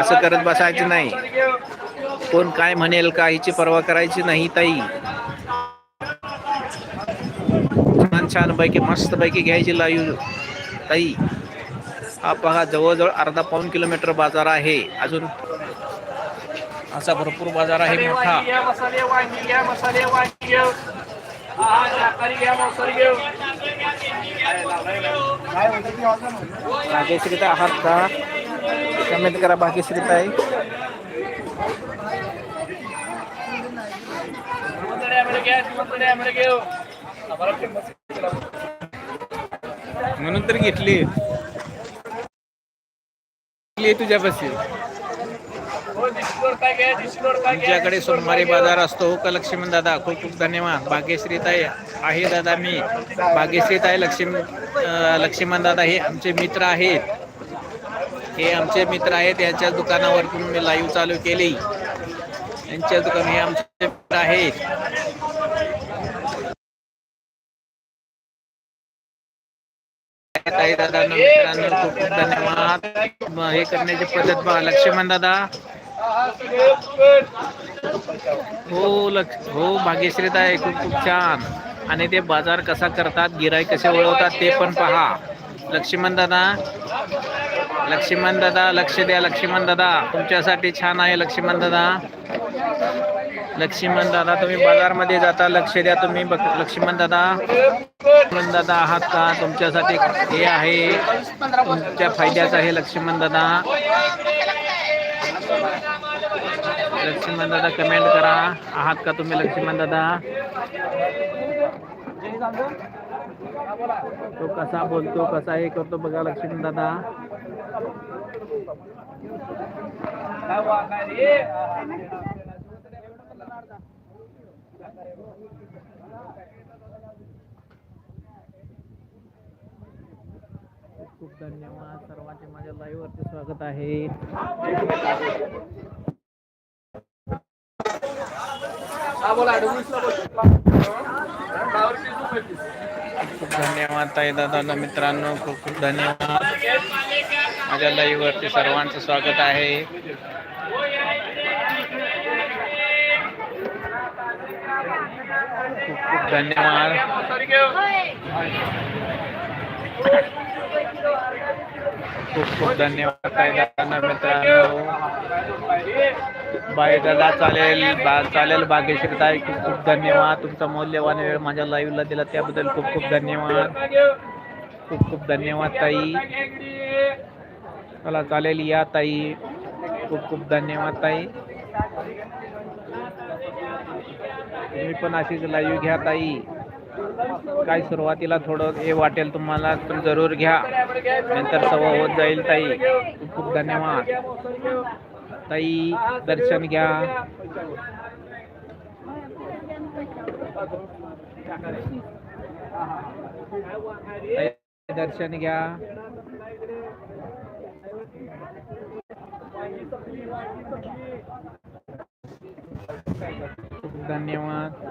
असं करत बसायचं नाही. कोण काय म्हणेल का हिची पर्वा करायची नाही ताई. छान छान पैकी मस्त पैकी घ्यायची लाईव्ह ताई हा पहा जवळजवळ अर्धा पाऊन किलोमीटर बाजार आहे. अजून असा भरपूर बाजार आहे मोठा. हा भाग्यश्रीता आहात का? कमेंट करा भाग्यश्रीता आहे म्हणून तर घेतली. घेतली तुझ्यापाशी. तुमच्याकडे सोमवारी बाजार असतो. हो का लक्ष्मण दादा? खूप खूप धन्यवाद. भाग्यश्रीताई आहे दादा मी. भाग्यश्रीताई लक्ष्मी लक्ष्मण दादा हे आमचे मित्र आहेत. हे आमचे मित्र आहेत यांच्या दुकानावरतून मी लाईव्ह चालू केली. यांच्या दुकान हे आमचे मित्र आहेत. दादा मित्रांनो खूप खूप धन्यवाद. हे करण्याची पद्धत पहा लक्ष्मण दादा. हो लक्ष हो भाग्यश्री ताई खूप खूप छान. आणि ते बाजार कसा करतात गिराई कसे वळवतात ते पण पहा. लक्ष्मण दादा. लक्ष्मण दादा लक्ष द्या लक्ष्मण दादा. तुमच्यासाठी छान आहे लक्ष्मण दादा. लक्ष्मण दादा तुम्ही बाजारमध्ये जाता लक्ष द्या तुम्ही लक्ष्मण दादा. लक्ष्मण दादा आहात का? तुमच्यासाठी हे आहे. तुमच्या फायद्याचं आहे लक्ष्मण दादा. लक्ष्मण दादा कमेंट करा. आहात का तुम्ही लक्ष्मण दादा? तो कसा बोलतो कसा हे करतो बघा लक्ष्मी दादा खूप धन्यवाद. सर्वांचे माझ्या लाईव्ह वरती स्वागत आहे. बोला अडवीसला खूप धन्यवाद ताई दादा मित्रांनो खूप खूप धन्यवाद. माझ्या लाईव्ह वरती सर्वांचं स्वागत आहे. खूप खूप धन्यवाद. खूप खूप धन्यवाद ताई दादा मित्रांनो. बाय दादा चालेल बा चालेल भाग्यश्री ताई खूप खूप धन्यवाद. तुमचा मौल्यवान वेळ माझ्या लाईव्हला दिला त्याबद्दल खूप खूप धन्यवाद. खूप खूप धन्यवाद ताई. चला चालेल या ताई. खूप खूप धन्यवाद ताई. तुम्ही पण अशीच लाईव्ह घ्या ताई. काय सुरुवातीला थोडं हे वाटेल तुम्हाला पण जरूर घ्या. नंतर सवय होत जाईल ताई. खूप खूप धन्यवाद. ताई दर्शन घ्या. ताई, दर्शन घ्या. खूप धन्यवाद.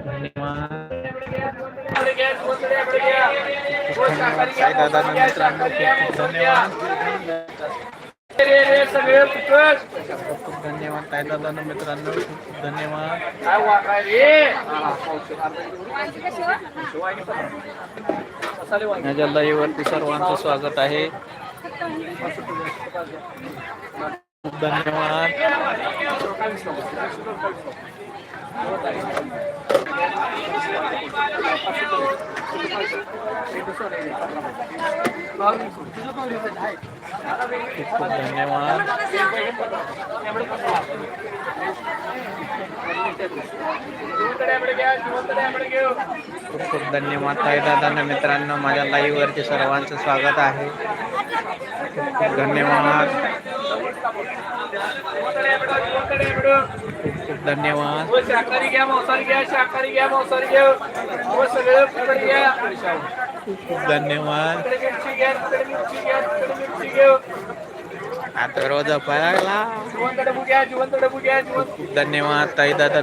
धन्यवाद. सगळे खूप धन्यवाद ताई दादा मित्रांनो खूप खूप धन्यवाद काय वाकाय रे माझ्या लाईव्हवरती सर्वांचं स्वागत आहे. धन्यवाद. खूप धन्यवाद खूप खूप धन्यवाद ताई दादा मित्रांनो. माझ्या लाईव्ह सर्वांचं स्वागत आहे. धन्यवाद. खूप खूप धन्यवाद. हो शाकाहारी घ्या मांसाहारी घ्या शाकाहारी घ्या मांसाहारी घ्या. हो सगळं फुकट घ्या. खूप खूप धन्यवाद. इकडे मिरची घ्या तिकडे मिरची घ्या तिकडे मिरची घेऊ आता रोज जिवंत डबू घ्या जिवंत डबू घ्या जिवंत. खूप धन्यवाद ताई दादा.